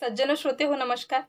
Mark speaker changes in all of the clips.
Speaker 1: सज्जन श्रोते हो नमस्कार.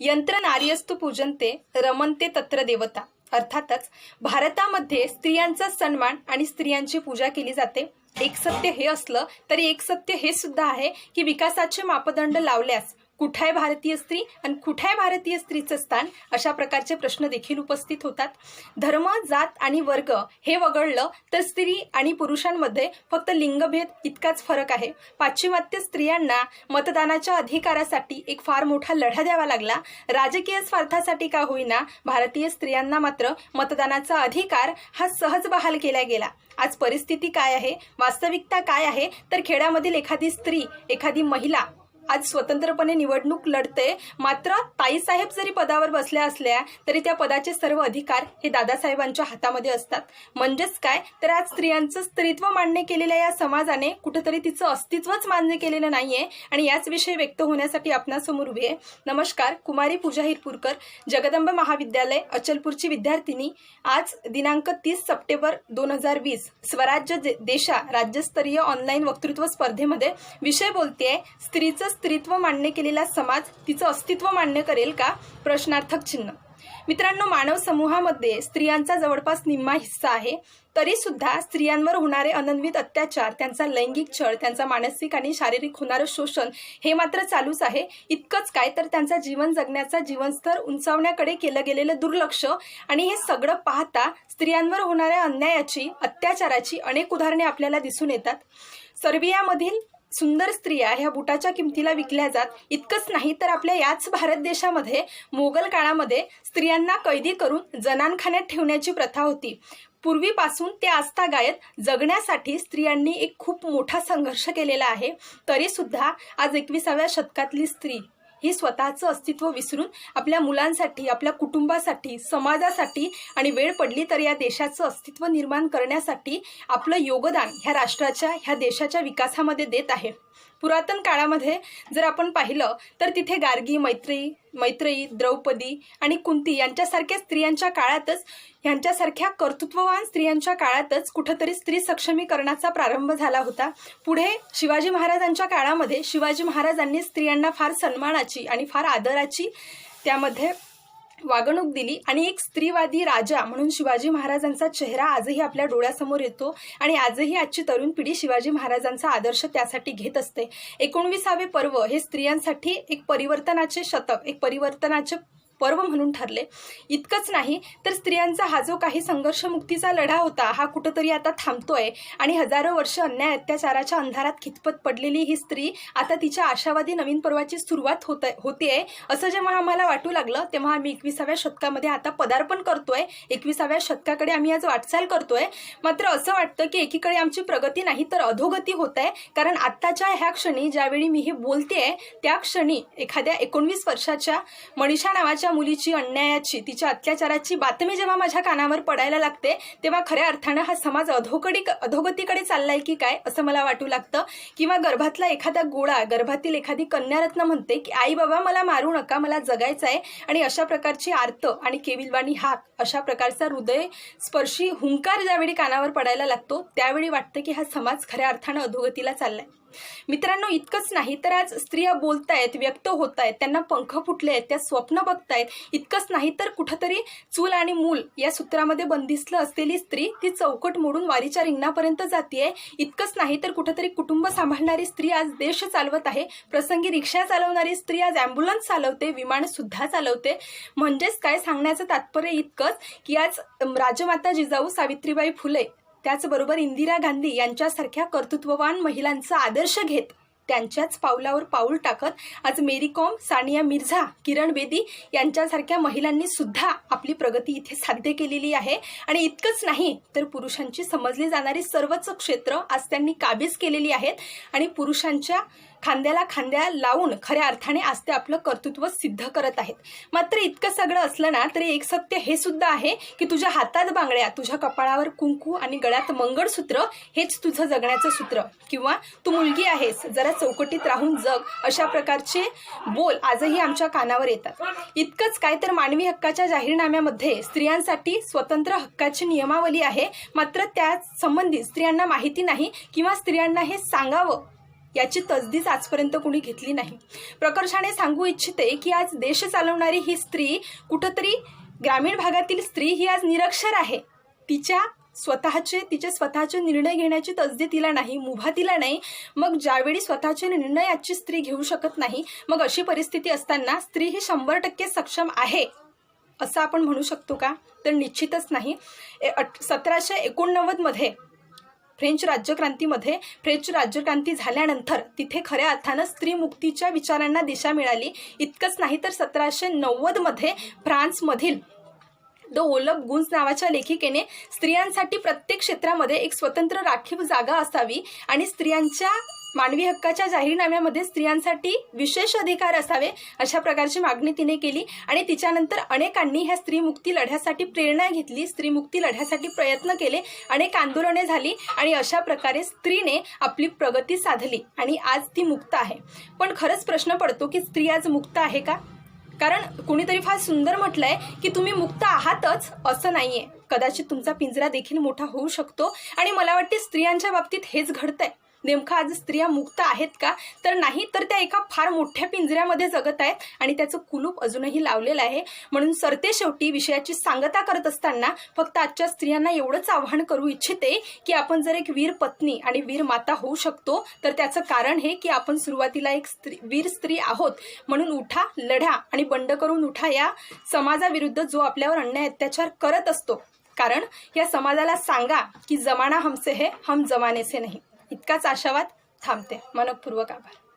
Speaker 1: यंत्र नार्यस्तु पूजनते रमनते तत्र देवता. अर्थातच भारतामध्ये स्त्रियांचा सन्मान आणि स्त्रियांची पूजा केली जाते. एक सत्य हे असलं तरी एक सत्य हे सुद्धा आहे की विकासाचे मापदंड लावल्यास कुठे आहे भारतीय स्त्री आणि कुठे आहे भारतीय स्त्रीचं स्थान अशा प्रकारचे प्रश्न देखील उपस्थित होतात. धर्म जात आणि वर्ग हे वगळलं तर स्त्री आणि पुरुषांमध्ये फक्त लिंगभेद इतकाच फरक आहे. पाश्चिमात्य स्त्रियांना मतदानाच्या अधिकारासाठी एक फार मोठा लढा द्यावा लागला. राजकीय स्वार्थासाठी का होईना भारतीय स्त्रियांना मात्र मतदानाचा अधिकार हा सहज बहाल केला गेला. आज परिस्थिती काय आहे? वास्तविकता काय आहे? तर खेड्यामधील एखादी स्त्री एखादी महिला आज स्वतंत्रपणे निवडणूक लढते मात्र ताईसाहेब जरी पदावर बसल्या असल्या तरी त्या पदाचे सर्व अधिकार हे दादासाहेबांच्या हातामध्ये असतात. म्हणजेच काय? तर आज स्त्रियांचं स्त्रीत्व मान्य केलेल्या या समाजाने कुठेतरी तिचं अस्तित्वच मान्य केलेलं नाहीये आणि याच विषयी व्यक्त होण्यासाठी आपणासमोर उभी आहे. नमस्कार कुमारी पूजा हिरपूरकर जगदंब महाविद्यालय अचलपूरची विद्यार्थिनी. आज दिनांक तीस सप्टेंबर दोन हजार वीस स्वराज्य देशा राज्यस्तरीय ऑनलाईन वक्तृत्व स्पर्धेमध्ये विषय बोलतेय. स्त्रीचं स्त्रीत्व मान्य केलेला समाज तिचं अस्तित्व मान्य करेल का? प्रश्नार्थक चिन्ह. मित्रांनो मानव समूहामध्ये स्त्रियांचा जवळपास निम्मा हिस्सा आहे. तरी सुद्धा स्त्रियांवर होणारे अनन्वित अत्याचार त्यांचा लैंगिक छळ त्यांचा मानसिक आणि शारीरिक होणारं शोषण हे मात्र चालूच आहे. इतकंच काय तर त्यांचा जीवन जगण्याचा जीवनस्तर उंचावण्याकडे केलं गेलेलं दुर्लक्ष आणि हे सगळं पाहता स्त्रियांवर होणाऱ्या अन्यायाची अत्याचाराची अनेक उदाहरणे आपल्याला दिसून येतात. सर्बियामधील सुंदर स्त्रिया ह्या बुटाच्या किमतीला विकल्या जात. इतकंच नाही तर आपल्या याच भारत देशामध्ये मोगल काळामध्ये स्त्रियांना कैदी करून जनानखान्यात ठेवण्याची प्रथा होती. पूर्वीपासून ते आस्था गायत जगण्यासाठी स्त्रियांनी एक खूप मोठा संघर्ष केलेला आहे. तरीसुद्धा आज एकविसाव्या शतकातली स्त्री ही स्वतःचं अस्तित्व विसरून आपल्या मुलांसाठी आपल्या कुटुंबासाठी समाजासाठी आणि वेळ पडली तर या देशाचं अस्तित्व निर्माण करण्यासाठी आपलं योगदान ह्या राष्ट्राच्या ह्या देशाच्या विकासामध्ये देत आहे. पुरातन काळामध्ये जर आपण पाहिलं तर तिथे गार्गी मैत्री मैत्रेयी द्रौपदी आणि कुंती यांच्यासारख्या स्त्रियांच्या काळातच यांच्यासारख्या कर्तृत्ववान स्त्रियांच्या काळातच कुठंतरी स्त्री सक्षमीकरणाचा प्रारंभ झाला होता. पुढे शिवाजी महाराजांच्या काळामध्ये शिवाजी महाराजांनी स्त्रियांना फार सन्मानाची आणि फार आदराची त्यामध्ये वागणूक दिली आणि एक स्त्रीवादी राजा म्हणून शिवाजी महाराजांचा चेहरा आजही आपल्या डोळ्यासमोर येतो आणि आजही आजची तरुण पिढी शिवाजी महाराजांचा आदर्श त्यासाठी घेत असते. एकोणवीसावे पर्व हे स्त्रियांसाठी एक परिवर्तनाचे शतक एक परिवर्तनाचे पर्व म्हणून ठरले. इतकंच नाही तर स्त्रियांचा हा जो काही संघर्षमुक्तीचा लढा होता हा कुठंतरी आता थांबतोय आणि हजारो वर्ष अन्याय अत्याचाराच्या अंधारात खितपत पडलेली ही स्त्री आता तिच्या आशावादी नवीन पर्वाची सुरुवात होत होतीये असं जेव्हा आम्हाला वाटू लागलं तेव्हा आम्ही एकविसाव्या शतकामध्ये आता पदार्पण करतोय. एकविसाव्या शतकाकडे आम्ही आज वाटचाल करतोय. मात्र असं वाटतं की एकीकडे आमची प्रगती नाही तर अधोगती होत आहे कारण आत्ताच्या ह्या क्षणी ज्यावेळी मी हे बोलतेय त्या क्षणी एखाद्या एकोणवीस वर्षाच्या मनीषा नावाच्या मुलीची अन्यायाची तिच्या अत्याचाराची बातमी जेव्हा माझ्या कानावर पडायला लागते तेव्हा खऱ्या अर्थानं हा समाज अधोकडी अधोगतीकडे चाललाय की काय असं मला वाटू लागतं? किंवा गर्भातला एखादा गोळा गर्भातील एखादी कन्यारत्न म्हणते की आई बाबा मला मारू नका मला जगायचं आहे आणि अशा प्रकारची आर्त आणि केविलवाणी हाक अशा प्रकारचा हृदय स्पर्शी हुंकार ज्यावेळी कानावर पडायला लागतो त्यावेळी वाटतं की हा समाज खऱ्या अर्थानं अधोगतीला चाललाय. मित्रांनो इतकंच नाही तर आज स्त्रिया बोलतायत व्यक्त होत आहेत त्यांना पंख फुटले आहेत त्या स्वप्न बघतायत. इतकंच नाही तर कुठंतरी चूल आणि मूल या सूत्रामध्ये बंदिसलं असलेली स्त्री ती चौकट मोडून वारीच्या रिंगणापर्यंत जाते इतकंच नाही तर कुठंतरी कुटुंब सांभाळणारी स्त्री आज देश चालवत आहे. प्रसंगी रिक्षा चालवणारी स्त्री आज ॲम्ब्युलन्स चालवते विमान सुद्धा चालवते. म्हणजेच काय सांगण्याचं तात्पर्य इतकंच की आज राजमाता जिजाऊ सावित्रीबाई फुले त्याचबरोबर इंदिरा गांधी यांच्यासारख्या कर्तृत्ववान महिलांचा आदर्श घेत त्यांच्याच पावलावर पाऊल टाकत आज मेरी कॉम सानिया मिर्झा किरण बेदी यांच्यासारख्या महिलांनी सुद्धा आपली प्रगती इथे साध्य केलेली आहे. आणि इतकंच नाही तर पुरुषांची समजली जाणारी सर्वच क्षेत्र आज त्यांनी काबीज केलेली आहेत. आणि पुरुषांच्या खांद्याला खांद्या लावून खऱ्या अर्थाने आज ते आपलं कर्तृत्व सिद्ध करत आहेत. मात्र इतकं सगळं असलं ना तरी एक सत्य हे सुद्धा आहे की तुझ्या हातात बांगड्या तुझ्या कपाळावर कुंकू आणि गळ्यात मंगळसूत्र हेच तुझं जगण्याचं सूत्र. किंवा तू मुलगी आहेस जरा चौकटीत राहून जग अशा प्रकारचे बोल आजही आमच्या कानावर येतात. इतकंच काय तर मानवी हक्काच्या जाहीरनाम्यामध्ये स्त्रियांसाठी स्वतंत्र हक्काची नियमावली आहे. मात्र त्या संबंधित स्त्रियांना माहिती नाही किंवा स्त्रियांना हे सांगावं याची तसदीच आजपर्यंत कुणी घेतली नाही. प्रकर्षाने सांगू इच्छिते की आज देश चालवणारी ही स्त्री कुठंतरी ग्रामीण भागातील स्त्री ही आज निरक्षर आहे. तिच्या स्वतःचे तिचे स्वतःचे निर्णय घेण्याची तसदी तिला नाही मुभा तिला नाही. मग ज्यावेळी स्वतःचे निर्णय आजची स्त्री घेऊ शकत नाही मग अशी परिस्थिती असताना स्त्री ही शंभर टक्के सक्षम आहे असं आपण म्हणू शकतो का? तर निश्चितच नाही. ए- सतराशे एकोणनव्वदमध्ये फ्रेंच राज्यक्रांतीमध्ये फ्रेंच राज्यक्रांती झाल्यानंतर तिथे खऱ्या अर्थानं स्त्रीमुक्तीच्या विचारांना दिशा मिळाली. इतकंच नाही तर सतराशे नव्वदमध्ये फ्रान्समधील द ओलब गुंज नावाच्या लेखिकेने स्त्रियांसाठी प्रत्येक क्षेत्रामध्ये एक स्वतंत्र राखीव जागा असावी आणि स्त्रियांच्या मानवी हक्काच्या जाहीरनाम्यामध्ये स्त्रियांसाठी विशेष अधिकार असावे अशा प्रकारची मागणी तिने केली आणि तिच्यानंतर अनेकांनी ह्या स्त्रीमुक्ती लढ्यासाठी प्रेरणा घेतली स्त्रीमुक्ती लढ्यासाठी प्रयत्न केले अनेक आंदोलने झाली आणि अशा प्रकारे स्त्रीने आपली प्रगती साधली आणि आज ती मुक्त आहे. पण खरंच प्रश्न पडतो की स्त्री आज मुक्त आहे का? कारण कुणीतरी फार सुंदर म्हटलंय की तुम्ही मुक्त आहातच असं नाहीये. कदाचित तुमचा पिंजरा देखील मोठा होऊ शकतो आणि मला वाटते स्त्रियांच्या बाबतीत हेच घडतंय. नेमकं आज स्त्रिया मुक्त आहेत का? तर नाही तर त्या एका फार मोठ्या पिंजऱ्यामध्ये जगत आहेत आणि त्याचं कुलूप अजूनही लावलेलं आहे. म्हणून सरते शेवटी विषयाची सांगता करत असताना फक्त आजच्या स्त्रियांना एवढंच आव्हान करू इच्छिते की आपण जर एक वीर पत्नी आणि वीर माता होऊ शकतो तर त्याचं कारण हे की आपण सुरुवातीला एक स्त्री वीर स्त्री आहोत. म्हणून उठा लढा आणि बंड करून उठा या समाजाविरुद्ध जो आपल्यावर अन्याय अत्याचार करत असतो. कारण या समाजाला सांगा की जमाना हमसे है हम जमाने से नाही. इतकाच आशावाद थांबते. मनपूर्वक आभार.